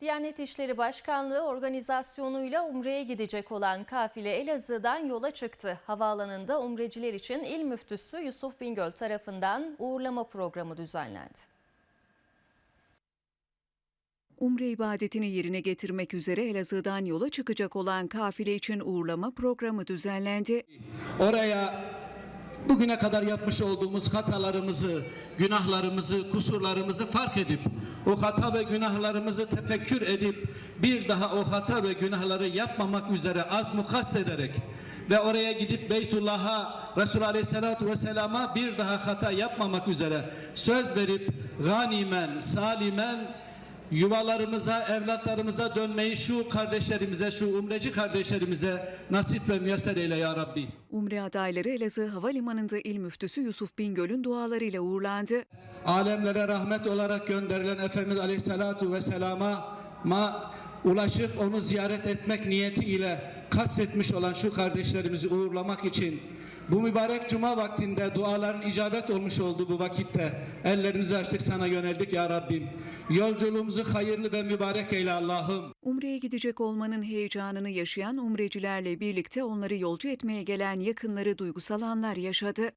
Diyanet İşleri Başkanlığı organizasyonuyla Umre'ye gidecek olan kafile Elazığ'dan yola çıktı. Havaalanında umreciler için il müftüsü Yusuf Bingöl tarafından uğurlama programı düzenlendi. Umre ibadetini yerine getirmek üzere Elazığ'dan yola çıkacak olan kafile için uğurlama programı düzenlendi. Oraya bugüne kadar yapmış olduğumuz hatalarımızı, günahlarımızı, kusurlarımızı fark edip o hata ve günahlarımızı tefekkür edip bir daha o hata ve günahları yapmamak üzere az mukast ederek ve oraya gidip Beytullah'a Resulü Aleyhisselatü Vesselam'a bir daha hata yapmamak üzere söz verip ganimen, salimen yuvalarımıza, evlatlarımıza dönmeyi şu kardeşlerimize, şu umreci kardeşlerimize nasip ve müyesser eyle ya Rabbi. Umre adayları Elazığ Havalimanı'nda il müftüsü Yusuf Bingöl'ün dualarıyla uğurlandı. alemlere rahmet olarak gönderilen Efendimiz Aleyhisselatu Vesselam'a ma ulaşıp onu ziyaret etmek niyetiyle kastetmiş olan şu kardeşlerimizi uğurlamak için bu mübarek cuma vaktinde duaların icabet olmuş olduğu bu vakitte ellerimizi açtık sana yöneldik ya Rabbim. Yolculuğumuzu hayırlı ve mübarek eyle Allah'ım. Umre'ye gidecek olmanın heyecanını yaşayan umrecilerle birlikte onları yolcu etmeye gelen yakınları duygusal anlar yaşadı.